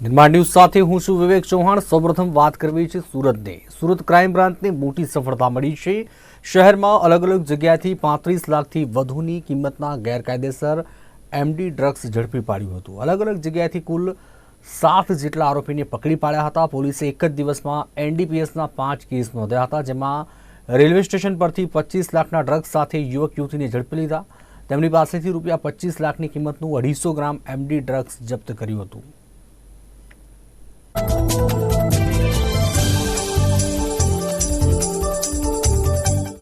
નિર્માણ ન્યૂઝ સાથે હું છું વિવેક ચૌહાણ. સૌપ્રથમ વાત કરવી છે સુરતની. સુરત ક્રાઇમ બ્રાન્ચને મોટી સફળતા મળી છે. શહેરમાં અલગ અલગ જગ્યાએથી પાંત્રીસ લાખથી વધુની કિંમતના ગેરકાયદેસર એમડી ડ્રગ્સ ઝડપી પાડ્યું હતું. અલગ અલગ જગ્યાએથી કુલ સાત જેટલા આરોપીને પકડી પાડ્યા હતા. પોલીસે એક જ દિવસમાં એનડીપીએસના પાંચ કેસ નોંધ્યા હતા, જેમાં રેલવે સ્ટેશન પરથી પચીસ લાખના ડ્રગ્સ સાથે યુવક યુવતીને ઝડપી લીધા. તેમની પાસેથી રૂપિયા પચીસ લાખની કિંમતનું અઢીસો ગ્રામ એમડી ડ્રગ્સ જપ્ત કર્યું હતું.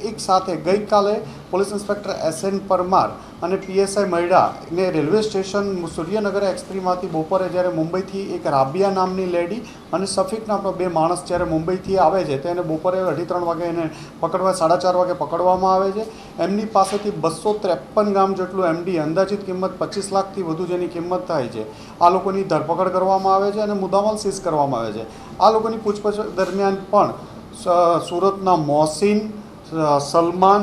એક સાથે ગઈકાલે police inspector S N Parmar અને પીએસઆઈ મૈડા ને રેલવે સ્ટેશન સૂર્યનગર એક્સપ્રીમાંથી બપોરે જ્યારે મુંબઈથી એક રાબિયા નામની લેડી અને સફીક નામનો બે માણસ જ્યારે મુંબઈથી આવે છે તો એને બપોરે અઢી ત્રણ વાગે એને પકડવા, સાડા ચાર વાગે પકડવામાં આવે છે. એમની પાસેથી બસો ત્રેપન ગ્રામ જેટલું એમડી અંદાજિત કિંમત પચીસ લાખથી વધુ જેની કિંમત થાય છે. આ લોકોની ધરપકડ કરવામાં આવે છે અને મુદ્દામાલ સીઝ કરવામાં આવે છે. આ લોકોની પૂછપરછ દરમિયાન પણ સુરતના મોહસિન સલમાન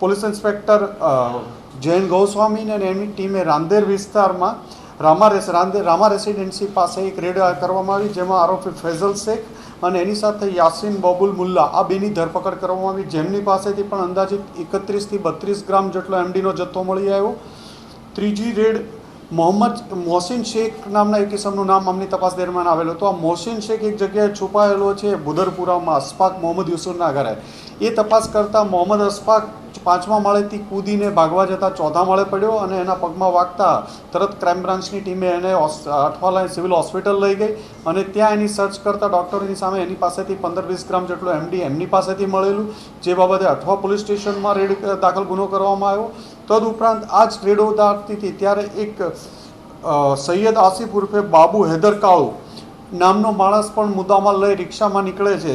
પોલીસ ઇન્સ્પેક્ટર જૈન ગૌસ્વામી અને એમની ટીમે રાંદેર વિસ્તારમાં રામા રેસ રાંદેર રામા રેસિડેન્સી પાસે એક રેડ કરવામાં આવી, જેમાં આરોપી ફૈઝલ શેખ અને એની સાથે યાસીન બબુલ મુલ્લા, આ બેની ધરપકડ કરવામાં આવી. જેમની પાસેથી પણ અંદાજિત એકત્રીસથી બત્રીસ ગ્રામ જેટલો એમડીનો જથ્થો મળી આવ્યો. ત્રીજી રેડ મોહમ્મદ મોહસિન શેખ નામના એક કિસમનું નામ અમની તપાસ દરમિયાન આવેલું હતું. આ મોહસિન શેખ એક જગ્યાએ છુપાયેલો છે બુદરપુરામાં અસ્ફાક મોહમ્મદ યુસુફના ઘરે. એ તપાસ કરતાં મોહમ્મદ અશફાક પાંચમા માળેથી કૂદીને ભાગવા જતાં ચોથા માળે પડ્યો અને એના પગમાં વાગતા તરત ક્રાઇમ બ્રાન્ચની ટીમે એને અઠવાલાઈ સિવિલ હોસ્પિટલ લઈ ગઈ અને ત્યાં એની સર્ચ કરતા ડૉક્ટરની સામે એની પાસેથી પંદર વીસ ગ્રામ જેટલું એમડી એમની પાસેથી મળેલું, જે બાબતે અઠવા પોલીસ સ્ટેશનમાં રેડ દાખલ ગુનો કરવામાં આવ્યો. તદુપરાંત આ જ રેડો દાખતી ત્યારે એક સૈયદ આસિફ ઉર્ફે બાબુ હૈદર કાળુ નામનો માણસ પણ મુદ્દામાં લઈ રિક્ષામાં નીકળે છે.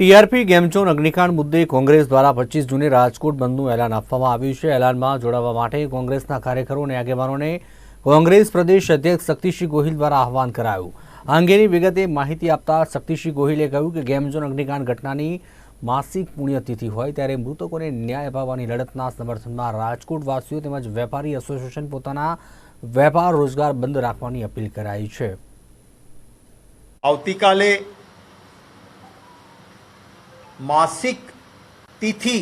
ટીઆરપી ગેમઝોન અગ્નિકાંડ મુદ્દે કોંગ્રેસ દ્વારા પચીસ જૂને રાજકોટ બંધનું એલાન આપવામાં આવ્યું છે. એલાનમાં જોડાવા માટે કોંગ્રેસના કાર્યકરો અને આગેવાનોને કોંગ્રેસ પ્રદેશ અધ્યક્ષ શક્તિસિંહ ગોહિલ દ્વારા આહવાન કરાયું. આ અંગેની વિગતે માહિતી આપતા શક્તિસિંહ ગોહિલે કહ્યું કે ગેમઝોન અગ્નિકાંડ ઘટનાની માસિક પુણ્યતિથિ હોય ત્યારે મૃતકોને ન્યાય અપાવવાની લડતના સમર્થનમાં રાજકોટ વાસીઓ તેમજ વેપારી એસોસિએશન પોતાના વેપાર રોજગાર બંધ રાખવાની અપીલ કરાઈ છે. આવતીકાલે માસિક તિથિ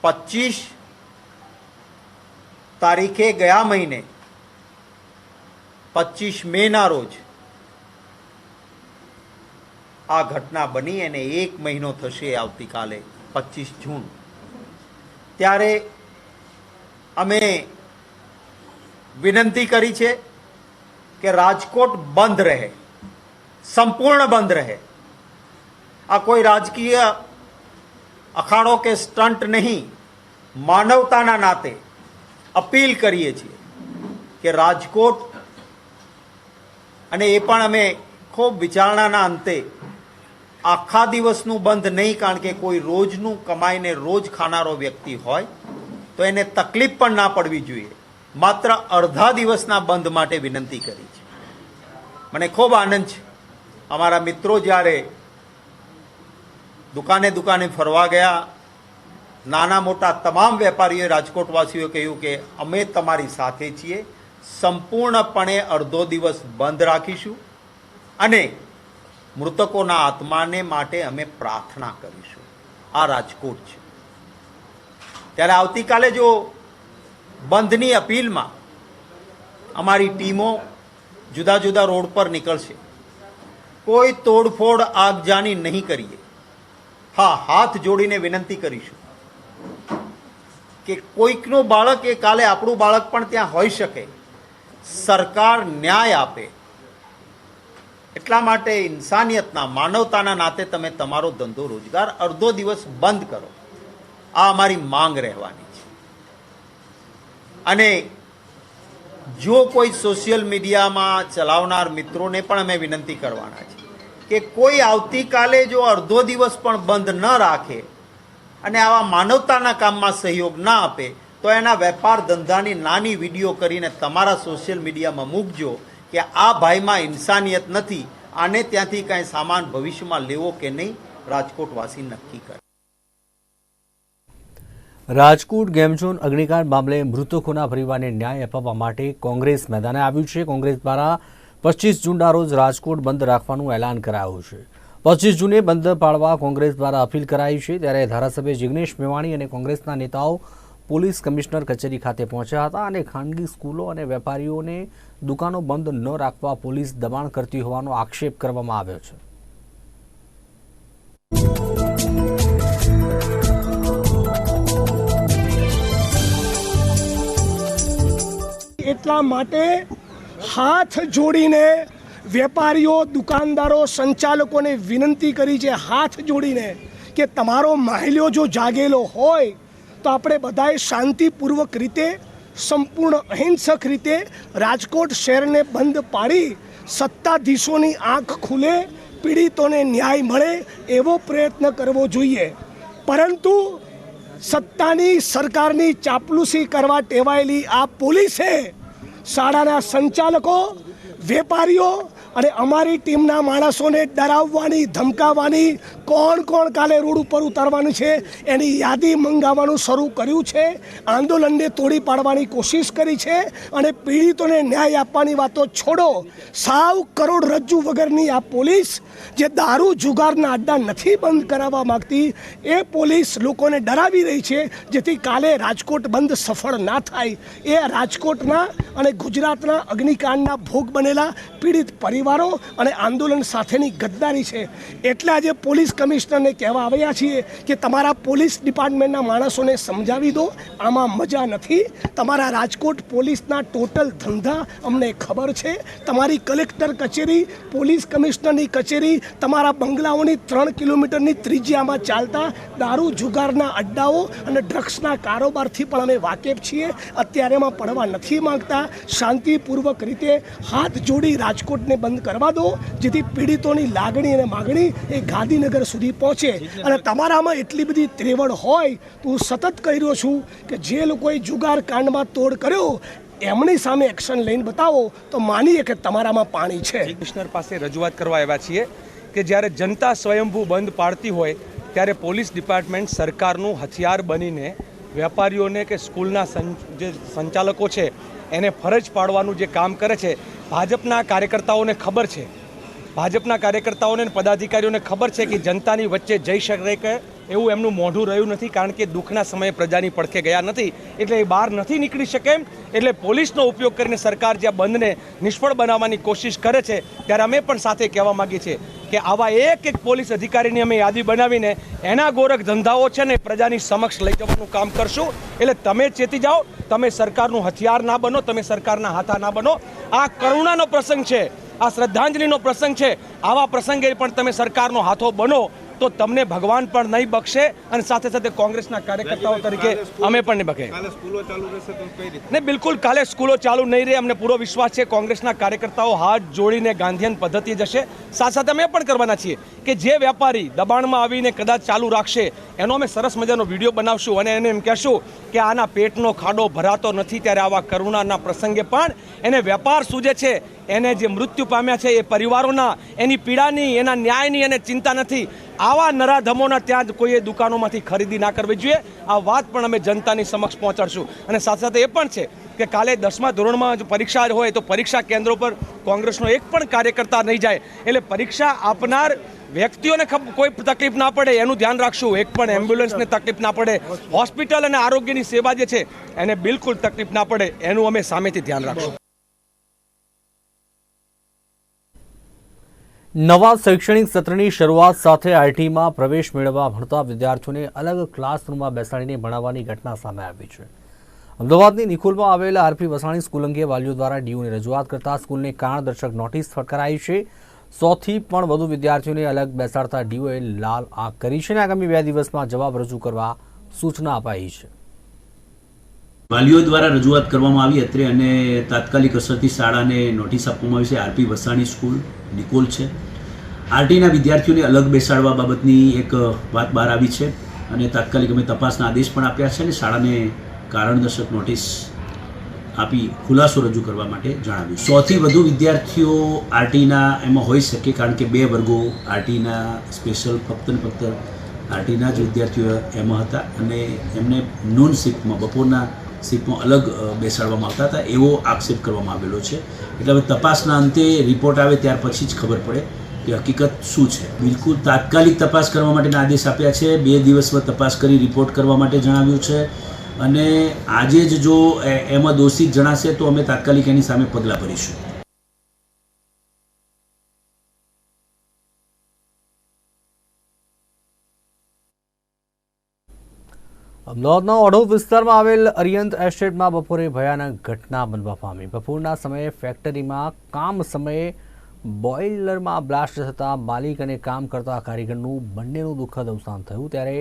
પચીસ તારીખે ગયા મહિને પચીસ મેના રોજ આ ઘટના બની અને એક મહિનો થશે આવતીકાલે પચીસ જૂન. ત્યારે અમે વિનંતી કરી છે કે રાજકોટ બંધ રહે, સંપૂર્ણ બંધ રહે. આ કોઈ રાજકીય અખાડો કે સ્ટન્ટ નહીં, માનવતાના નાતે અપીલ કરીએ છીએ કે રાજકોટ અને એ પણ અમે ખૂબ વિચારણાના અંતે આખા દિવસનું બંધ નહીં, કારણ કે કોઈ રોજનું કમાઈને રોજ ખાનારો વ્યક્તિ હોય, તો એને તકલીફ પણ ના પડવી જોઈએ. માત્ર અડધા દિવસના બંધ માટે વિનંતી કરી છે. મને ખૂબ આનંદ છે. અમારા મિત્રો જ્યારે દુકાને દુકાને ફરવા ગયા. નાના મોટા તમામ વેપારીઓએ રાજકોટવાસીઓએ કહ્યું કે અમે તમારી સાથે છીએ. સંપૂર્ણપણે અડધો દિવસ બંધ રાખીશું અને મૃતકોના આત્માને માટે અમે પ્રાર્થના કરીશું. આ રાજકોટ છે. ત્યારે આવતીકાલે જો બંધની અપીલમાં અમારી ટીમો જુદા જુદા રોડ પર નીકળશે, કોઈ તોડફોડ આગજાની નહીં કરીએ. હા, હાથ જોડીને વિનંતી કરીશું કે કોઈકનું બાળક એ કાલે આપણું બાળક પણ ત્યાં હોઈ શકે. સરકાર ન્યાય આપે. એટલા માટે ઇન્સાનિયતના, માનવતાના નાતે તમે તમારો ધંધો રોજગાર અડધો દિવસ બંધ કરો. આ અમારી માંગ રહેવાની છે. અને જો કોઈ સોશિયલ મીડિયામાં ચલાવનાર મિત્રોને પણ અમે વિનંતી કરવાના છે. કે કોઈ આવતીકાલે જો અડધો દિવસ પણ બંધ ન રાખે અને આવા માનવતાના કામમાં સહયોગ ના આપે, તો એના વેપાર ધંધાની નાની વીડિયો કરીને તમારા સોશિયલ મીડિયામાં મૂકજો કે આ ભાઈમાં ઇન્સાનિયત નથી, આને ત્યાંથી કાંઈ સામાન ભવિષ્યમાં લેવો કે નહીં, રાજકોટવાસી નક્કી કરે. રાજકોટ ગેમઝોન અગ્નિકાંડ મામલે મૃતકોના પરિવારને ન્યાય અપાવવા માટે કોંગ્રેસ મેદાને આવ્યું છે. કોંગ્રેસ દ્વારા પચીસ જૂનના રોજ રાજકોટ બંધ રાખવાનું એલાન કરાયું છે. પચીસ જૂને બંધ પાળવા કોંગ્રેસ દ્વારા અપીલ કરાઈ છે. ત્યારે ધારાસભ્ય જિગ્નેશ મેવાણી અને કોંગ્રેસના નેતાઓ પોલીસ કમિશનર કચેરી ખાતે પહોંચ્યા હતા અને ખાનગી સ્કૂલો અને વેપારીઓને દુકાનો બંધ ન રાખવા પોલીસ દબાણ કરતી હોવાનો આક્ષેપ કરવામાં આવ્યો છે. એટલા માટે હાથ જોડીને વેપારીઓ, દુકાનદારો, સંચાલકોને વિનંતી કરી છે, હાથ જોડીને કે તમારો માહિલ્યો જો જાગેલો હોય, તો આપણે બધાએ શાંતિપૂર્વક રીતે, સંપૂર્ણ અહિંસક રીતે રાજકોટ શહેરને બંધ પાડી, સત્તાધીશોની આંખ ખુલે, પીડિતોને ન્યાય મળે એવો પ્રયત્ન કરવો જોઈએ. પરંતુ સત્તાની સરકારની ચાપલુસી કરવા ટેવાયેલી આ પોલીસે શાળાના સંચાલકો વેપારીઓ અને અમારી ટીમના માણસોને ડરાવવાની, ધમકાવવાની કોણ કોણ કાલે રોડ ઉપર ઉતારવાનું છે એની યાદી મંગાવવાનું શરૂ કર્યું છે. આંદોલનને તોડી પાડવાની કોશિશ કરી છે અને પીડિતોને ન્યાય આપવાની વાતો છોડો. સાવ કરોડરજ્જુ વગરની આ પોલીસ જે દારૂ જુગારના અડ્ડા નથી બંધ કરાવવા માગતી, એ પોલીસ લોકોને ડરાવી રહી છે જેથી કાલે રાજકોટ બંધ સફળ ના થાય. એ રાજકોટના અને ગુજરાતના અગ્નિકાંડના ભોગ બનેલા પીડિત પરિવારો અને આંદોલન સાથેની ગદ્દારી છે. એટલે આજે પોલીસ કમિશનરને કહેવા આવ્યા છીએ કે તમારા પોલીસ ડિપાર્ટમેન્ટના માણસોને સમજાવી દો. આમાં મજા નથી. તમારા રાજકોટ પોલીસના ટોટલ ધંધા અમને ખબર છે. તમારી કલેક્ટર કચેરી, પોલીસ કમિશનરની કચેરી, તમારા બંગલાઓની ત્રણ કિલોમીટરની ત્રિજ્યામાં ચાલતા દારૂ જુગારના અડ્ડાઓ અને ડ્રગ્સના કારોબારથી પણ અમે વાકેફ છીએ. અત્યારે એમાં પડવા નથી માંગતા. શાંતિપૂર્વક રીતે હાથ જોડી રાજકોટને બંધ કરવા દો, જેથી પીડિતોની લાગણી અને માગણી એ ગાંધીનગર સુધી પહોંચે. અને તમારામાં એટલી બધી ત્રેવડ હોય તો હું સતત કહી રહ્યો છું કે જે લોકોએ જુગાર કાંડમાં તોડ કર્યો, એમની સામે એક્શન લઈને બતાવો, તો માનીએ કે તમારામાં પાણી છે. કમિશનર પાસે રજૂઆત કરવા આવ્યા છીએ કે જ્યારે જનતા સ્વયંભૂ બંધ પાડતી હોય, ત્યારે પોલીસ ડિપાર્ટમેન્ટ સરકારનું હથિયાર બનીને વેપારીઓને કે સ્કૂલના જે સંચાલકો છે એને ફરજ પાડવાનું જે કામ કરે છે, ભાજપના કાર્યકર્તાઓને ખબર છે. ભાજપના કાર્યકર્તાઓને પદાધિકારીઓને ખબર છે કે જનતાની વચ્ચે જઈ શકે કે એવું એમનું મોઢું રહ્યું નથી, કારણ કે દુઃખના સમયે પ્રજાની પડખે ગયા નથી. એટલે એ બહાર નથી નીકળી શકે એમ. એટલે પોલીસનો ઉપયોગ કરીને સરકાર જ્યાં બંધને નિષ્ફળ બનાવવાની કોશિશ કરે છે, ત્યારે અમે પણ સાથે કહેવા માંગીએ છીએ. કે આવા એક એક પોલીસ અધિકારીની અમે યાદી બનાવીને એના ગોરખ ધંધાઓ છે ને પ્રજાની સમક્ષ લઈ જવાનું કામ કરશું. એટલે તમે ચેતી જાઓ, તમે સરકારનું હથિયાર ના બનો, તમે સરકારના હાથા ના બનો. આ કરુણાનો પ્રસંગ છે, આ શ્રદ્ધાંજલિનો પ્રસંગ છે. આવા પ્રસંગે પણ તમે સરકારનો હાથો બનો. તો તમને ભગવાન પણ નહીં બક્ષે અને સાથે સાથે કોંગ્રેસના કાર્યકર્તાઓ તરીકે અમે પણ નહીં બખે ને બિલકુલ કાલે સ્કૂલો ચાલુ નહીં રહે અમને પૂરો વિશ્વાસ છે. કોંગ્રેસના કાર્યકર્તાઓ હાથ જોડીને ગાંધીયન પદ્ધતિ જશે. સાથે સાથે અમે પણ કરવાના છીએ કે જે વેપારી દબાણમાં આવીને કદાચ ચાલુ રાખશે એનો અમે સરસ મજાનો વીડિયો બનાવશું અને એને એમ કહેશું કે આના પેટનો ખાડો ભરાતો નથી ત્યારે આવા કરુણાના પ્રસંગે પણ એને વેપાર સૂજે છે. એને જે મૃત્યુ પામ્યા છે એ પરિવારોના એની પીડાની એના ન્યાયની એને ચિંતા નથી. આવા નરાધમોના ત્યાં કોઈએ દુકાનોમાંથી ખરીદી ના કરવી જોઈએ. આ વાત પણ અમે જનતાની સમક્ષ પહોંચાડશું. અને સાથે સાથે એ પણ છે કે કાલે દસમા ધોરણમાં જો પરીક્ષા હોય તો પરીક્ષા કેન્દ્રો પર કોંગ્રેસનો એક પણ કાર્યકર્તા નહીં જાય. એટલે પરીક્ષા આપનાર વ્યક્તિઓને કોઈ તકલીફ ના પડે, એનું ધ્યાન રાખશું. એક પણ એમ્બ્યુલન્સને તકલીફ ના પડે. હોસ્પિટલ અને આરોગ્યની સેવા જે છે, એને બિલકુલ તકલીફ ના પડે, એનું અમે સામેથી ધ્યાન રાખશું. નવા શૈક્ષણિક સત્રની શરૂઆત સાથે આઈટીમાં પ્રવેશ મેળવવા ભણતા વિદ્યાર્થીઓને અલગ ક્લાસરૂમમાં બેસાડીને ભણાવવાની ઘટના સામે આવી છે. અમદાવાદની નિખુલમાં આવેલા આરપી વસાણી સ્કૂલ અંગે વાલીઓ દ્વારા ડીયુને રજૂઆત કરતા સ્કૂલને કારણદર્શક નોટિસ ફટકારાઈ છે. સોથી પણ વધુ વિદ્યાર્થીઓને અલગ બેસાડતા ડીઓએ લાલ આંખ કરી છે અને આગામી બે દિવસમાં જવાબ રજૂ કરવા સૂચના અપાઈ છે. વાલીઓ દ્વારા રજૂઆત કરવામાં આવી. અત્રે અને તાત્કાલિક અસરથી શાળાને નોટિસ આપવામાં આવી છે. આરપી વસાણી સ્કૂલ નિકોલ છે. આરટીના વિદ્યાર્થીઓને અલગ બેસાડવા બાબતની એક વાત બહાર આવી છે અને તાત્કાલિક અમે તપાસના આદેશ પણ આપ્યા છે અને શાળાને કારણદર્શક નોટિસ આપી ખુલાસો રજૂ કરવા માટે જણાવ્યું. સોથી વધુ વિદ્યાર્થીઓ આરટીના એમાં હોઈ શકે કારણ કે બે વર્ગો આરટીના સ્પેશિયલ ફક્ત ને ફક્ત આરટીના જ વિદ્યાર્થીઓ એમાં હતા અને એમને નોન શિફ્ટમાં બપોરના શિફ્ટમાં અલગ બેસાડવામાં આવતા હતા, એવો આક્ષેપ કરવામાં આવેલો છે. એટલે હવે તપાસના અંતે રિપોર્ટ આવે ત્યાર પછી જ ખબર પડે કે હકીકત શું છે. બિલકુલ તાત્કાલિક તપાસ કરવા માટેના આદેશ આપ્યા છે. બે દિવસમાં તપાસ કરી રિપોર્ટ કરવા માટે જણાવ્યું છે. અને આજે જ જો એમાં દોષિત જણાશે તો અમે તાત્કાલિક એની સામે પગલાં ભરીશું. અમદાવાદના ઓઢવ વિસ્તારમાં આવેલ અરિયંત એસ્ટેટમાં બપોરે ભયાનક ઘટના બનવા પામી. બપોરના સમયે ફેક્ટરીમાં કામ સમયે બોઇલરમાં બ્લાસ્ટ થતાં માલિક અને કામ કરતા કારીગરનું બંનેનું દુઃખદ અવસાન થયું. ત્યારે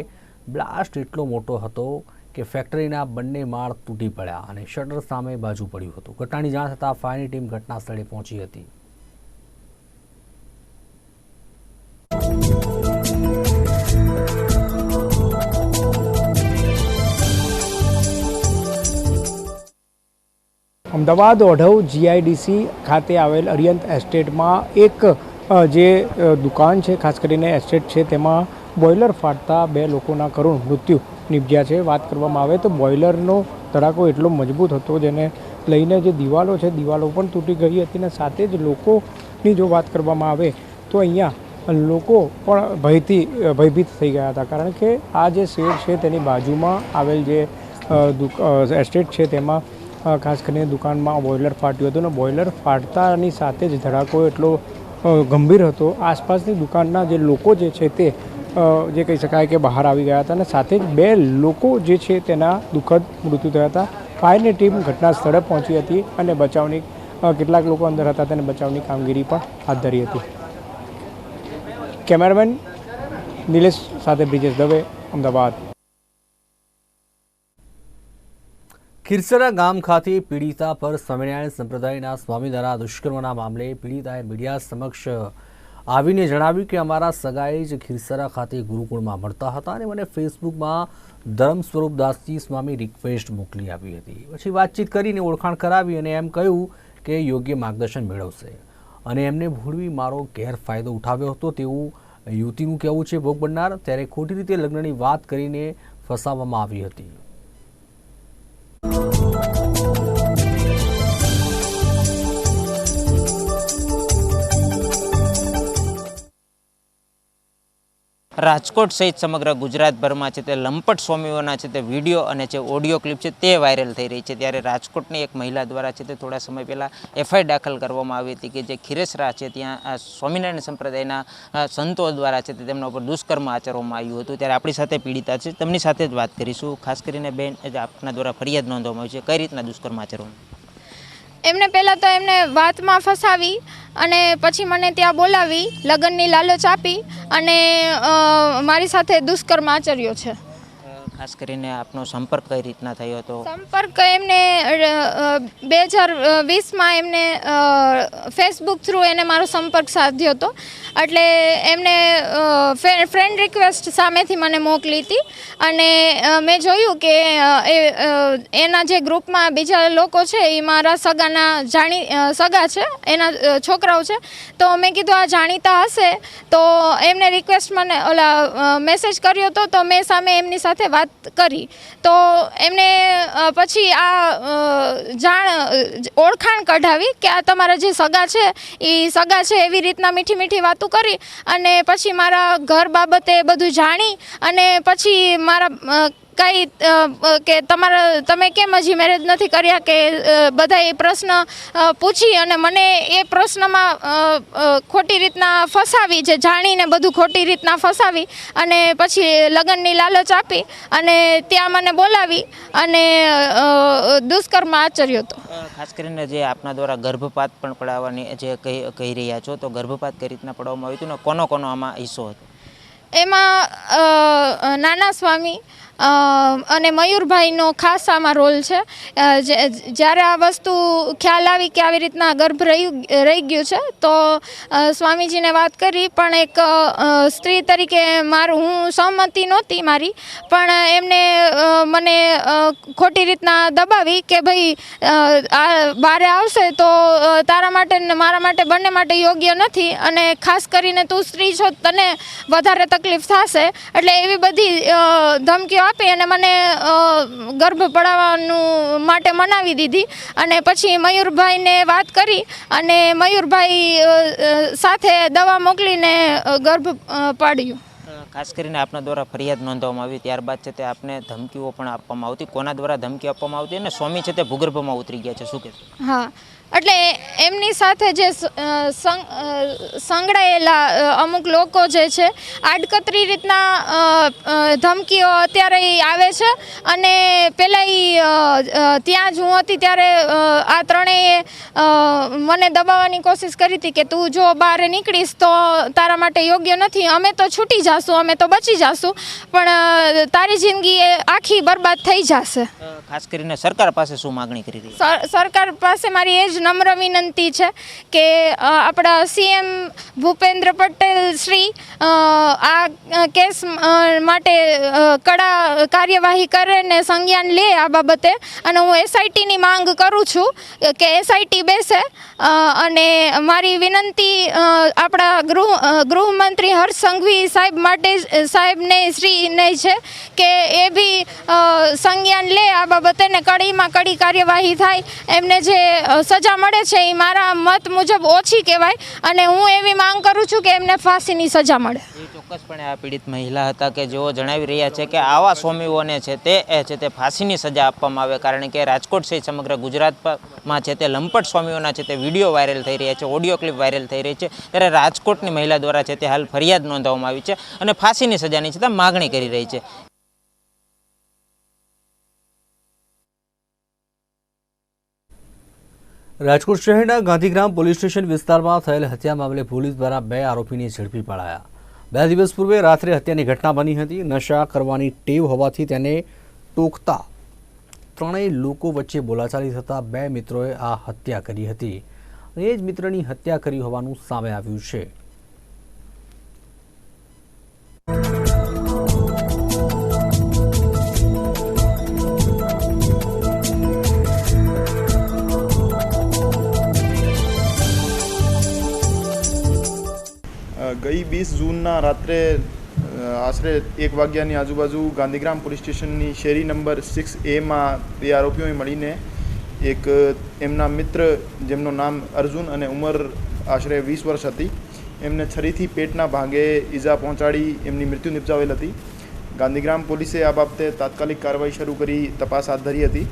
બ્લાસ્ટ એટલો મોટો હતો કે ફેક્ટરીના બંને માળ તૂટી પડ્યા અને શટર સામે બાજુ પડ્યું હતું. ઘટનાની જાણ થતાં ફાયરની ટીમ ઘટના સ્થળે પહોંચી હતી. અમદાવાદ ઓઢવ જીઆઈડીસી ખાતે આવેલ અરિયંત એસ્ટેટમાં એક જે દુકાન છે, ખાસ કરીને એસ્ટેટ છે, તેમાં બોઇલર ફાટતા બે લોકોના કરુણ મૃત્યુ નિપજ્યા છે. વાત કરવામાં આવે તો બોઇલરનો ધડાકો એટલો મજબૂત હતો જેને લઈને જે દિવાલો છે, દિવાલો પણ તૂટી ગઈ હતી અને સાથે જ લોકોની જો વાત કરવામાં આવે તો અહીંયા લોકો પણ ભયથી ભયભીત થઈ ગયા હતા. કારણ કે આ જે શેડ છે, તેની બાજુમાં આવેલ જે એસ્ટેટ છે, તેમાં ખાસ કરીને દુકાનમાં બોઇલર ફાટ્યું હતું અને બોઇલર ફાટતાની સાથે જ ધડાકો એટલો ગંભીર હતો. આસપાસની દુકાનના જે લોકો જે છે તે જે કહી શકાય કે બહાર આવી ગયા હતા અને સાથે જ બે લોકો જે છે તેના દુઃખદ મૃત્યુ થયા હતા. ફાયરની ટીમ ઘટના સ્થળે પહોંચી હતી અને બચાવની કેટલાક લોકો અંદર હતા તેને બચાવની કામગીરી પણ હાથ ધરી હતી. કેમેરામેન નિલેશ સાથે બ્રિજેશ દવે, અમદાવાદ. ખીરસરા ગામ ખાતે પીડિતા પર સ્વામિનારાયણ સંપ્રદાયના સ્વામી દ્વારા દુષ્કર્મના મામલે પીડિતાએ મીડિયા સમક્ષ આવીને જણાવ્યું કે અમારા સગાએ જ ખીરસરા ખાતે ગુરુકુળમાં મળતા હતા અને મને ફેસબુકમાં ધર્મ સ્વરૂપ દાસજી સ્વામી રિક્વેસ્ટ મોકલી આપી હતી. પછી વાતચીત કરીને ઓળખાણ કરાવી અને એમ કહ્યું કે યોગ્ય માર્ગદર્શન મેળવશે અને એમને ભૂલવી મારો ગેરફાયદો ઉઠાવ્યો હતો તેવું યુવતીનું કહેવું છે. ભોગ બનનાર ત્યારે ખોટી રીતે લગ્નની વાત કરીને ફસાવવામાં આવી હતી. Thank you. રાજકોટ સહિત સમગ્ર ગુજરાતભરમાં છે તે લંપટ સ્વામીઓના છે તે વીડિયો અને જે ઓડિયો ક્લિપ છે તે વાયરલ થઈ રહી છે. ત્યારે રાજકોટની એક મહિલા દ્વારા છે તે થોડા સમય પહેલાં એફઆઈ દાખલ કરવામાં આવી હતી કે જે ખીરેસરા છે ત્યાં સ્વામિનારાયણ સંપ્રદાયના સંતો દ્વારા છે તે તેમના ઉપર દુષ્કર્મ આચરવામાં આવ્યું હતું. ત્યારે આપણી સાથે પીડિતા છે. તેમની સાથે જ વાત કરીશું. ખાસ કરીને બેન આપના દ્વારા ફરિયાદ નોંધવામાં આવી છે. કઈ રીતના દુષ્કર્મ આચરવામાં એમને પહેલાં તો એમને વાતમાં ફસાવી અને પછી મને ત્યાં બોલાવી, લગ્નની લાલચ આપી અને મારી સાથે દુષ્કર્મ આચર્યો છે. ખાસ કરીને આપનો સંપર્ક કઈ રીતના થયો હતો? સંપર્ક એમને બે હજાર વીસમાં એમને ફેસબુક થ્રુ એને મારો સંપર્ક સાધ્યો હતો. એટલે એમને ફ્રેન્ડ રિક્વેસ્ટ સામેથી મને મોકલી હતી. અને મેં જોયું કે એના જે ગ્રુપમાં બીજા લોકો છે, એ મારા સગાના જાણી સગા છે, એના છોકરાઓ છે, તો મેં કીધું આ જાણીતા હશે, તો એમને રિક્વેસ્ટ મને, ઓલા મેસેજ કર્યો હતો, તો મેં સામે એમની સાથે વાત કરી. તો એમને પછી આ જાણ, ઓળખાણ કઢાવી કે આ તમારા જે સગા છે એ સગા છે એવી રીતના મીઠી મીઠી વાતો કરી અને પછી મારા ઘર બાબતે બધું જાણી અને પછી મારા કઈ કે તમારા તમે કેમ હજી મેરેજ નથી કર્યા કે બધા એ પ્રશ્ન પૂછી અને મને એ પ્રશ્નમાં ખોટી રીતના ફસાવી જે જાણીને બધું ખોટી રીતના ફસાવી અને પછી લગ્નની લાલચ આપી અને ત્યાં મને બોલાવી અને દુષ્કર્મ આચર્યો હતો. ખાસ કરીને જે આપના દ્વારા ગર્ભપાત પણ પડાવવાની જે કહી કહી રહ્યા છો તો ગર્ભપાત કઈ રીતના પડાવવામાં આવ્યું હતું ને કોનો કોનો આમાં હિસ્સો હતો? એમાં નાના સ્વામી અને મયુરભાઈનો ખાસ આમાં રોલ છે. જ્યારે આ વસ્તુ ખ્યાલ આવી કે આવી રીતના ગર્ભ રહી રહી ગયું છે, તો સ્વામીજીને વાત કરી, પણ એક સ્ત્રી તરીકે મારું, હું સહમતી નહોતી મારી, પણ એમને મને ખોટી રીતના દબાવી કે ભાઈ આ બારે આવશે તો તારા માટે મારા માટે બંને માટે યોગ્ય નથી, અને ખાસ કરીને તું સ્ત્રી છો તને વધારે તકલીફ થશે, એટલે એવી બધી ધમકીઓ આપી અને મને ગર્ભ પડાવવાનું માટે મનાવી દીધી. અને પછી મયુરભાઈને વાત કરી અને મયુરભાઈ સાથે દવા મોકલીને ગર્ભ પાડ્યું. ખાસ કરીને આપના દ્વારા ફરિયાદ નોંધવામાં આવી. ત્યારબાદ છે તે આપને ધમકીઓ પણ આપવામાં આવતી. કોના દ્વારા ધમકી આપવામાં આવતી? અને સ્વામી છે તે ભૂગર્ભમાં ઉતરી ગયા છે. શું કહેશો? હા. એટલે એમની સાથે જે સંકળાયેલા અમુક લોકો જે છે આડકતરી રીતના ધમકીઓ અત્યારે આવે છે અને પહેલાં એ ત્યાં જ હું હતી ત્યારે આ ત્રણેય મને દબાવવાની કોશિશ કરી હતી કે તું જો બહાર નીકળીશ તો તારા માટે યોગ્ય નથી. અમે તો છૂટી જાશું અમે તો બચી જાશું પણ તારી જિંદગી એ આખી બરબાદ થઈ જશે. ખાસ કરીને સરકાર પાસે શું માગણી કરી રહી સર- સરકાર પાસે મારી એ જ નમ્ર વિનંતી છે કે આપણા સીએમ ભૂપેન્દ્ર પટેલ શ્રી આ કેસ માટે કડા કાર્યવાહી કરે ને સંજ્ઞાન લે આ બાબતે. અને હું એસઆઈટીની માંગ કરું છું કે એસઆઈટી બેસે અને મારી વિનંતી આપણા ગૃહ ગૃહમંત્રી હર્ષ સંઘવી સાહેબ માટે સાહેબને શ્રીને છે કે એ બી સંજ્ઞાન લે આ બાબતે ને કડીમાં કડી કાર્યવાહી થાય. એમને જે અ, સજા મળે છે એ મારા મત મુજબ ઓછી કહેવાય અને હું એવી માંગ કરું છું કે એમને ફાંસીની સજા મળે. ચોક્કસપણે આ પીડિત મહિલા હતા કે જેઓ જણાવી રહ્યા છે કે આવા સ્વામીઓને છે તે છે તે ફાંસીની સજા આપવામાં આવે કારણ કે રાજકોટ સહિત સમગ્ર ગુજરાતમાં છે તે લંપટ સ્વામીઓના છે તે વીડિયો વાયરલ થઈ રહ્યા છે, ઓડિયો ક્લિપ વાયરલ થઈ રહી છે. ત્યારે રાજકોટની મહિલા દ્વારા છે તે હાલ ફરિયાદ નોંધવામાં આવી છે અને ફાંસીની સજાની છે તે માગણી કરી રહી છે. રાજકોટ શહેરના ગાંધીગ્રામ પોલીસ સ્ટેશન વિસ્તારમાં થયેલ હત્યા મામલે પોલીસ દ્વારા બે આરોપીને ઝડપી પડાયા. બે દિવસ પૂર્વે રાત્રે હત્યાની ઘટના બની હતી. નશા કરવાની ટેવ હોવાથી તેને ટોકતા ત્રણેય લોકો વચ્ચે બોલાચાલી થતાં બે મિત્રોએ આ હત્યા કરી હતી. એ જ મિત્રની હત્યા કરી હોવાનું સામે આવ્યું છે. ગઈ વીસ જૂનના રાત્રે આશરે એક વાગ્યાની આજુબાજુ ગાંધીગ્રામ પોલીસ સ્ટેશનની શેરી નંબર સિક્સ એમાં બે આરોપીઓએ મળીને એક એમના મિત્ર જેમનું નામ અર્જુન અને ઉંમર આશરે વીસ વર્ષ હતી, એમને છરીથી પેટના ભાગે ઈજા પહોંચાડી એમની મૃત્યુ નિપજાવેલ હતી. ગાંધીગ્રામ પોલીસે આ બાબતે તાત્કાલિક કાર્યવાહી શરૂ કરી, તપાસ હાથ ધરી હતી.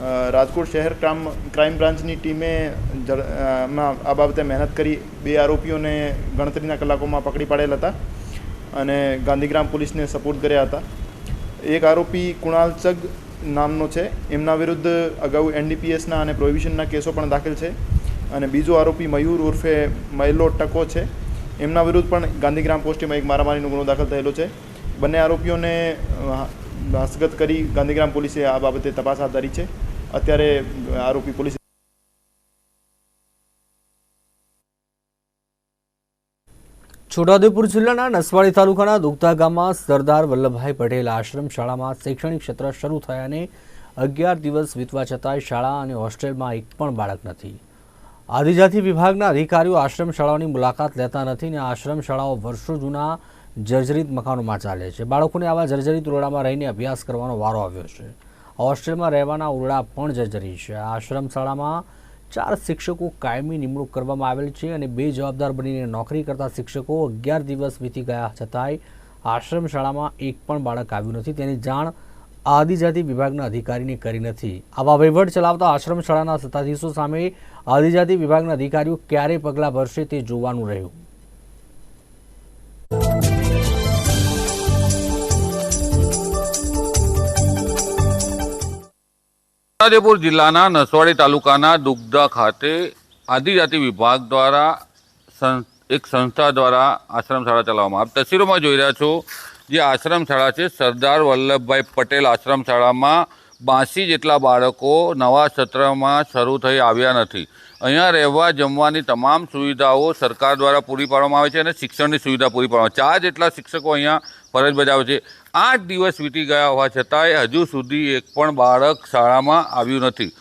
રાજકોટ શહેર ક્રાઇમ ક્રાઇમ બ્રાન્ચની ટીમે માં આ બાબતે મહેનત કરી બે આરોપીઓને ગણતરીના કલાકોમાં પકડી પાડેલ હતા અને ગાંધીગ્રામ પોલીસને સપોર્ટ કર્યા હતા. એક આરોપી કુણાલ ચગ નામનો છે. એમના વિરુદ્ધ અગાઉ એનડીપીએસના અને પ્રોહિબિશનના કેસો પણ દાખલ છે અને બીજો આરોપી મયુર ઉર્ફે મયલો ટકો છે. એમના વિરુદ્ધ પણ ગાંધીગ્રામ પોસ્ટમાં એક મારામારીનો ગુનો દાખલ થયેલો છે. બંને આરોપીઓને હસ્તગત કરી ગાંધીગ્રામ પોલીસે આ બાબતે તપાસ હાથ ધરી છે. અત્યારે આરોપી પોલીસ છોટાઉદેપુર જિલ્લાના નસવાડી તાલુકાના દુગતા ગામમાં સરદાર વલ્લભભાઈ પટેલ આશ્રમ શાળામાં શૈક્ષણિક ક્ષેત્ર શરૂ થયાને અગિયાર દિવસ વીતવા છતાંય શાળા અને હોસ્ટેલમાં એક પણ બાળક નથી. આદિજાતિ વિભાગના અધિકારીઓ આશ્રમ શાળાઓની મુલાકાત લેતા નથી અને આશ્રમ શાળાઓ વર્ષો જૂના જર્જરિત મકાનોમાં ચાલે છે. બાળકોને આવા જર્જરિત રોડામાં રહીને અભ્યાસ કરવાનો વારો આવ્યો છે. હોસ્ટેલમાં રહેવાના ઓરડા પણ જર્જરિત છે. આ આશ્રમ શાળામાં ચાર શિક્ષકો કાયમી નિમણૂક કરવામાં આવેલ છે અને બે જવાબદાર બનીને નોકરી કરતા શિક્ષકો અગિયાર દિવસ વીતી ગયા છતાંય આશ્રમ શાળામાં એક પણ બાળક આવ્યું નથી. તેની જાણ આદિજાતિ વિભાગના અધિકારીને કરી નથી. આવા વહીવટ ચલાવતા આશ્રમ શાળાના સત્તાધીશો સામે આદિજાતિ વિભાગના અધિકારીઓ ક્યારે પગલાં ભરશે તે જોવાનું રહ્યું. છોટાઉદેપુર જિલ્લાના નસવાડી તાલુકાના દુગ્ધા ખાતે આદિજાતિ વિભાગ દ્વારા એક સંસ્થા દ્વારા આશ્રમ શાળા ચલાવવામાં આપ તસવીરોમાં જોઈ રહ્યા છો, જે આશ્રમ શાળા છે, સરદાર વલ્લભભાઈ પટેલ આશ્રમ શાળામાં બાસી જેટલા બાળકો નવા સત્રમાં શરૂ થઈ આવ્યા નથી અહીંયા રહેવા જમવાની તમામ સુવિધાઓ સરકાર દ્વારા પૂરી પાડવામાં આવે છે અને શિક્ષણની સુવિધા પૂરી પાડવામાં છે. ચાર જેટલા શિક્ષકો અહીંયા ફરજ બજાવે છે આઠ દિવસ વીતી ગયા હોવા છતાંય હજુ સુધી એક પણ બાળક શાળામાં આવ્યું નથી.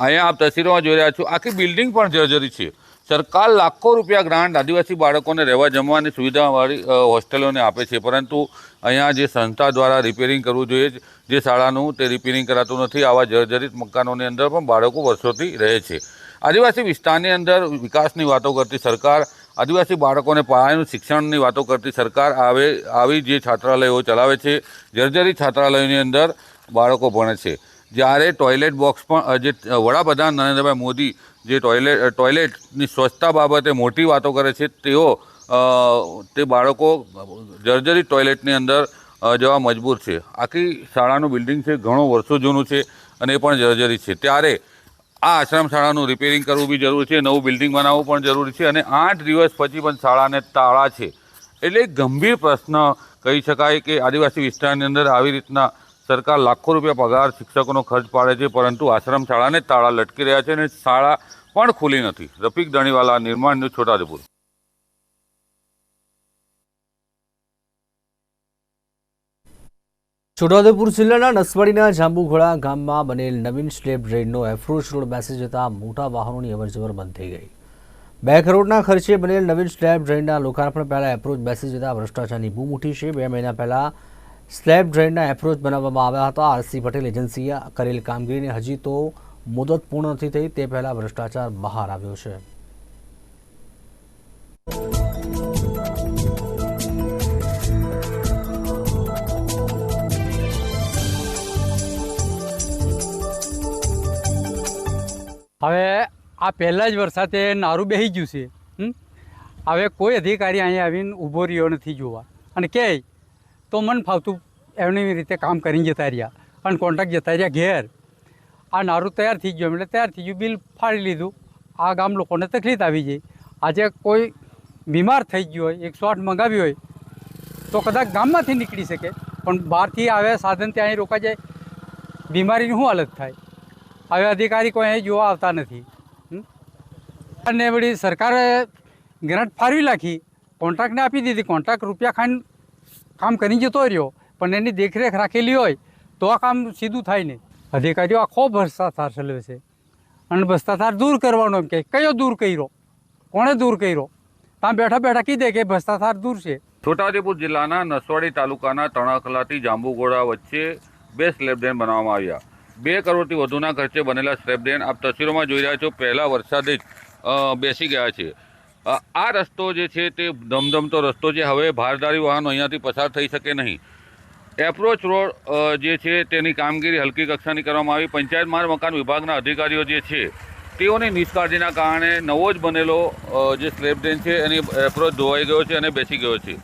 અહીંયા આપ તસવીરોમાં જોઈ રહ્યા છો, આખી બિલ્ડિંગ પણ જર્જરી છે. સરકાર લાખો રૂપિયા ગ્રાન્ટ આદિવાસી બાળકોને રહેવા જમવાની સુવિધાવાળી હોસ્ટેલોને આપે છે. પરંતુ અહીંયા જે સંસ્થા દ્વારા રિપેરિંગ કરવું જોઈએ, જે શાળાનું તે રિપેરિંગ કરાતું નથી, આવા જર્જરિત મકાનોની અંદર પણ બાળકો વર્ષોથી રહે છે. આદિવાસી વિસ્તારની અંદર વિકાસની વાતો કરતી સરકાર આદિવાસી બાળકોને પાયાનું શિક્ષણની વાતો કરતી સરકાર આવે, આવી જે છાત્રાલયો ચલાવે છે, જર્જરી છાત્રાલયોની અંદર બાળકો ભણે છે. જ્યારે ટોયલેટ બોક્સ પણ જે વડાપ્રધાન નરેન્દ્રભાઈ મોદી જે ટોયલેટ ટોયલેટની સ્વચ્છતા બાબતે મોટી વાતો કરે છે, તેઓ તે બાળકો જર્જરી ટોયલેટની અંદર જવા મજબૂર છે. આખી શાળાનું બિલ્ડિંગ છે, ઘણો વર્ષો જૂનું છે અને એ પણ જર્જરી છે. ત્યારે આ આશ્રમ શાળાનું રિપેરિંગ કરવું બી જરૂરી છે, નવું બિલ્ડિંગ બનાવવું પણ જરૂરી છે અને આઠ દિવસ પછી પણ શાળાને તાળા છે. એટલે ગંભીર પ્રશ્ન કહી શકાય કે આદિવાસી વિસ્તારની અંદર આવી રીતના સરકાર લાખો રૂપિયા પગાર શિક્ષકોનો ખર્ચ પાડે છે, પરંતુ આશ્રમ શાળાને તાળા લટકી રહ્યા છે અને શાળા પણ ખુલી નથી. રફીક દણીવાલા નિર્માણ ન્યૂઝ, છોટાઉદેપુર. છોટાઉદેપુર જિલ્લાના નસવાડીના જાંબુઘોડા ગામમાં બનેલ નવીન સ્લેબ ડ્રેનનો એપ્રોચ રોડ બેસી જતા મોટા વાહનોની અવરજવર બંધ થઈ ગઈ. બે કરોડના ખર્ચે બનેલ નવીન સ્લેબ ડ્રેનના લોકાર્પણ પહેલાં એપ્રોચ બેસી જતા ભ્રષ્ટાચારની બૂમ ઉઠી છે. બે મહિના પહેલા સ્લેબ ડ્રેનના એપ્રોચ બનાવવામાં આવ્યા હતા. આરસી પટેલ એજન્સીએ કરેલ કામગીરીને હજી તો મુદત પૂર્ણ નથી થઈ. તે પહેલાં ભ્રષ્ટાચાર બહાર આવ્યો છે. હવે આ પહેલાં જ વરસાદે નારું બેસી ગયું છે? હવે કોઈ અધિકારી અહીંયા આવીને ઊભો રહ્યો નથી જોવા. અને કહે તો મન ફાવતું એમની રીતે કામ કરીને જતા રહ્યા અને કોન્ટ્રાક્ટ જતા રહ્યા ઘેર. આ નારું તૈયાર થઈ ગયું, એટલે તૈયાર થઈ ગયું, બિલ ફાડી લીધું. આ ગામ લોકોને તકલીફ આવી ગઈ. આજે કોઈ બીમાર થઈ ગયો હોય, એકસો આઠ મંગાવી હોય, તો કદાચ ગામમાંથી નીકળી શકે. પણ બહારથી આવે સાધન ત્યાં અહીં રોકાઈ જાય. બીમારીની શું હાલત થાય? હવે અધિકારી કોઈ અહીં જોવા આવતા નથી. અને વળી સરકારે ગ્રાન્ટ ફાળવી નાખી, કોન્ટ્રાક્ટને આપી દીધી. કોન્ટ્રાક્ટ રૂપિયા ખાઈને કામ કરી જતો રહ્યો, પણ એની દેખરેખ રાખેલી હોય, તો આ કામ સીધું થાય નહીં. અધિકારીઓ આખો ભ્રષ્ટાચાર ચલાવે છે. અને ભ્રષ્ટાચાર દૂર કરવાનો એમ કે, કયો દૂર કર્યો? કોણે દૂર કર્યો? ત્યાં બેઠા બેઠા કીધે કે ભ્રષ્ટાચાર દૂર છે. છોટાઉદેપુર જિલ્લાના નસવાડી તાલુકાના તણાકલાથી જાંબુગોડા વચ્ચે બે સ્લેબ ડેમ બનાવવામાં આવ્યા. બે કરોડથી વધુના ખર્ચે બનેલા સ્લેબ ડેમ આપ તસવીરોમાં જોઈ રહ્યા છો, પહેલાં વરસાદે જ બેસી ગયા છે. આ રસ્તો જે છે તે ધમધમતો રસ્તો છે. હવે ભારદારી વાહનો અહીંયાથી પસાર થઈ શકે નહીં. એપ્રોચ રોડ જે છે તેની કામગીરી હલકી કક્ષાની કરવામાં આવી. પંચાયત માર્ગ મકાન વિભાગના અધિકારીઓ જે છે, તેઓની નિષ્કાળજીના કારણે નવો જ બનેલો જે સ્લેબ ડ્રેન છે એની એપ્રોચ ધોવાઈ ગયો છે અને બેસી ગયો છે.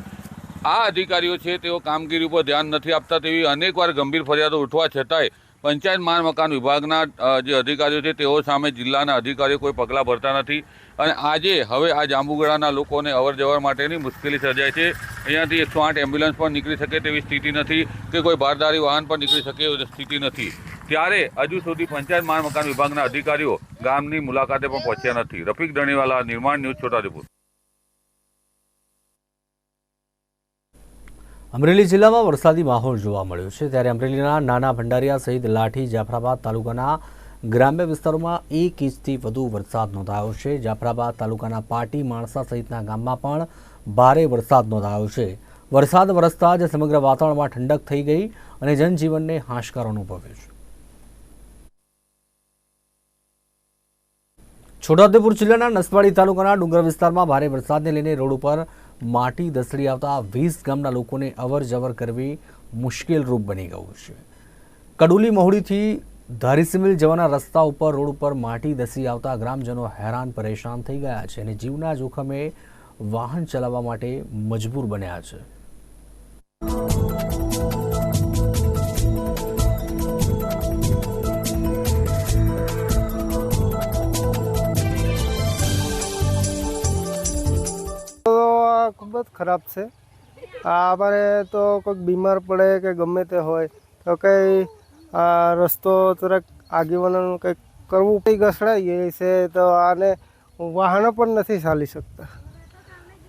આ અધિકારીઓ છે તેઓ કામગીરી ઉપર ધ્યાન નથી આપતા તેવી અનેકવાર ગંભીર ફરિયાદો ઉઠવા છતાંય પંચાયત માળ મકાન વિભાગના જે અધિકારીઓ છે, તેઓ સામે જિલ્લાના અધિકારીઓ કોઈ પગલાં ભરતા નથી. અને આજે, હવે આ જાંબુગડાના લોકોને અવર જવર માટેની મુશ્કેલી સર્જાય છે. અહીંયાથી એકસો આઠ એમ્બ્યુલન્સ પણ નીકળી શકે તેવી સ્થિતિ નથી કે કોઈ બારદારી વાહન પણ નીકળી શકે એવી સ્થિતિ નથી. ત્યારે હજુ સુધી પંચાયત માળ મકાન વિભાગના અધિકારીઓ ગામની મુલાકાતે પણ પહોંચ્યા નથી. રફીક ધણીવાલા, નિર્માણ ન્યૂઝ, છોટાઉદેપુર. અમરેલી જિલ્લામાં વરસાદી માહોલ જોવા મળ્યો છે. ત્યારે અમરેલીના નાના ભંડારિયા સહિત લાઠી જાફરાબાદ તાલુકાના ગ્રામ્ય વિસ્તારોમાં એક ઇંચથી વધુ વરસાદ નોંધાયો છે. જાફરાબાદ તાલુકાના પાટી, માણસા સહિતના ગામમાં પણ ભારે વરસાદ નોંધાયો છે. વરસાદ વરસતા જ સમગ્ર વાતાવરણમાં ઠંડક થઈ ગઈ અને જનજીવનને હાશકાર અનુભવ્યો છે. છોટાઉદેપુર જિલ્લાના નસવાડી તાલુકાના ડુંગર વિસ્તારમાં ભારે વરસાદને લઈને રોડ ઉપર માટી દસડી આવતા વીસ ગામના લોકોને અવર જવર કરવી મુશ્કેલરૂપ બની ગયું છે. કડુલી મહુડીથી ધારીસિમિલ જવાના રસ્તા ઉપર, રોડ ઉપર માટી ધસી આવતા ગ્રામજનો હેરાન પરેશાન થઈ ગયા છે અને જીવના જોખમે વાહન ચલાવવા માટે મજબૂર બન્યા છે. ખૂબ જ ખરાબ છે. આપણે તો કોઈક બીમાર પડે કે ગમે તે હોય, તો કંઈ રસ્તો જરાક આગેવાનોનું કંઈક કરવું કંઈ ઘસડાઈએ છે, તો આને વાહનો પણ નથી ચાલી શકતા.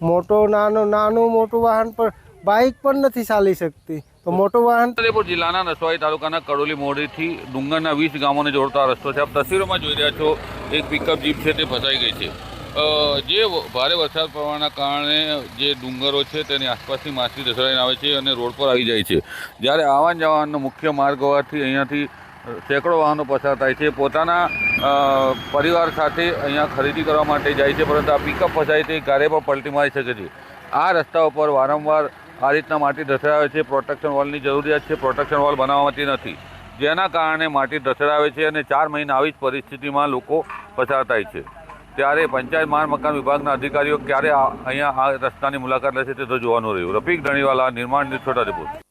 મોટો, નાનો, નાનું, મોટું વાહન પણ બાઇક પણ નથી ચાલી શકતી. તો મોટું વાહન છોટાઉદેપુર જિલ્લાના નસવાડી તાલુકાના કડોલી મોરડીથી ડુંગરના વીસ ગામોને જોડતા રસ્તો છે. આપ તસવીરોમાં જોઈ રહ્યા છો, એક પિકઅપ જીપ છે તે ફસાઈ ગઈ છે. જે ભારે વરસાદ પડવાના કારણે જે ડુંગરો છે તેની આસપાસની માછલી ધસડાઈને આવે છે અને રોડ પર આવી જાય છે. જ્યારે આવન જવાનનો મુખ્ય માર્ગ હોવાથી અહીંયાથી સેંકડો વાહનો પસાર થાય છે. પોતાના પરિવાર સાથે અહીંયા ખરીદી કરવા માટે જાય છે, પરંતુ આ પિકઅપ ફસાય તે ક્યારે પણ પલટી મારી શકે છે. આ રસ્તા ઉપર વારંવાર આ રીતના માટી ધસડાવે છે. પ્રોટેક્શન વોલની જરૂરિયાત છે. પ્રોટેક્શન વોલ બનાવવાતી નથી. જેના કારણે માટી ધસડાવે છે અને ચાર મહિના આવી જ પરિસ્થિતિમાં લોકો પસાર થાય છે. ત્યારે પંચાયત માળ મકાન વિભાગના અધિકારીઓ ક્યારે અહીંયા આ રસ્તાની મુલાકાત લેશે તે તો જોવાનું રહ્યું. રફીક ધણીવાલા, નિર્માણ ન્યૂઝ રિપોર્ટ.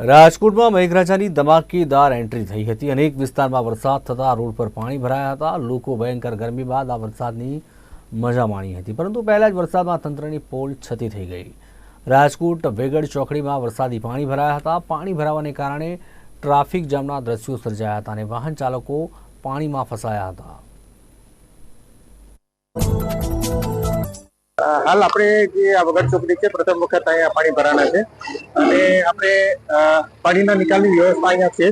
રાજકોટમાં મેઘરાજાની ધમાકેદાર એન્ટ્રી થઈ હતી. અનેક વિસ્તારમાં વરસાદ થતાં રોડ પર પાણી ભરાયા હતા. લોકો ભયંકર ગરમી બાદ આ વરસાદની મજા માણી હતી. પરંતુ પહેલા જ વરસાદમાં તંત્રની પોલ છતી થઈ ગઈ. રાજકોટ વેગડ ચોકડીમાં વરસાદી પાણી ભરાયા હતા. પાણી ભરાવાને કારણે ટ્રાફિક જામના દ્રશ્યો સર્જાયા હતા અને વાહન ચાલકો પાણીમાં ફસાયા હતા. હાલ આપણે જે આ વગર ચોકડી છે, પ્રથમ વખત અહીંયા પાણી ભરાણા છે. અને આપણે પાણીના નિકાલની વ્યવસ્થા અહીંયા છે.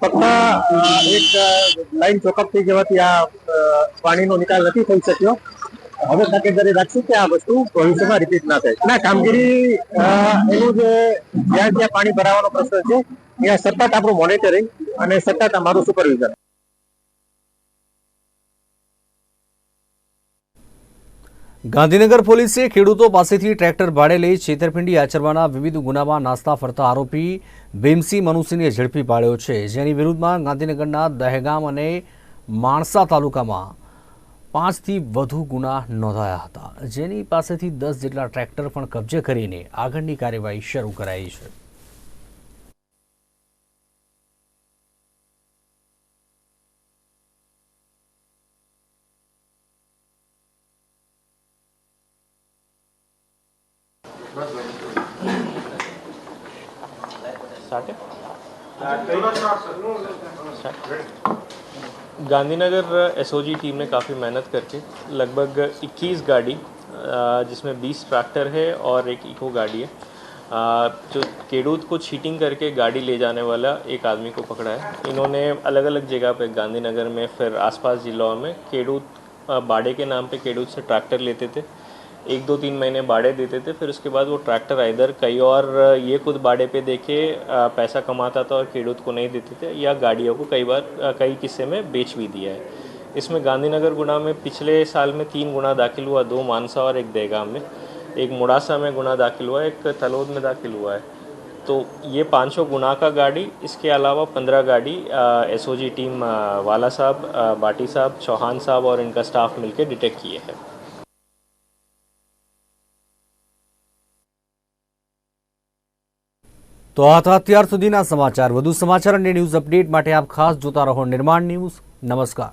ફક્ત એક લાઈન ચોકઅપ થઈ જવાથી આ પાણીનો નિકાલ નથી થઈ શક્યો. હવે તકેદારી રાખશું કે આ વસ્તુ ભવિષ્યમાં રિપીટ ના થાય? ના, કામગીરી એનું જે જ્યાં જ્યાં પાણી ભરાવાનો પ્રશ્ન છે, ત્યાં સતત આપણું મોનિટરિંગ અને સતત અમારું સુપરવિઝન ગાંધીનગર પોલીસે ખેડૂતો પાસેથી ટ્રેક્ટર ભાડે લઈ છેતરપિંડી આચરવાના વિવિધ ગુનામાં નાસ્તા ફરતા આરોપી ભીમસિંહ મનુસિંહને ઝડપી પાડ્યો છે. જેની વિરુદ્ધમાં ગાંધીનગરના દહેગામ અને માણસા તાલુકામાં પાંચથી વધુ ગુના નોંધાયા હતા. જેની પાસેથી દસ જેટલા ટ્રેક્ટર પણ કબજે કરીને આગળની કાર્યવાહી શરૂ કરાઈ છે. गांधीनगर एसओजी टीम ने काफ़ी मेहनत करके लगभग 21 गाड़ी जिसमें 20 ट्रैक्टर है और एक इको गाड़ी है। जो केडूत को छीटिंग करके गाड़ी ले जाने वाला एक आदमी को पकड़ा है। इन्होंने अलग अलग जगह पर गांधीनगर में, फिर आसपास जिलों में केडूत बाड़े के नाम पे केडूत से ट्रैक्टर लेते थे। एक दो तीन महीने बाड़े देते थे, फिर उसके बाद वो ट्रैक्टर इधर कई और, ये खुद बाड़े पे देके पैसा कमाता था और खेडूत को नहीं देते थे, या गाड़ियों को कई बार कई किस्से में बेच भी दिया है। इसमें गांधीनगर गुना में पिछले साल में तीन गुना दाखिल हुआ, दो मानसा और एक देगाम में। एक मुड़ासा में गुना दाखिल हुआ, एक तलोद में दाखिल हुआ है। तो ये पाँचों गुना का गाड़ी, इसके अलावा पंद्रह गाड़ी एसओजी टीम वाला साहब बाटी साहब, चौहान साहब और इनका स्टाफ मिलकर डिटेक्ट किए हैं। તો હતા અત્યાર સુધીના સમાચાર. વધુ સમાચાર અને ન્યૂઝ અપડેટ માટે આપ ખાસ જોતા રહો નિર્માણ ન્યૂઝ. નમસ્કાર.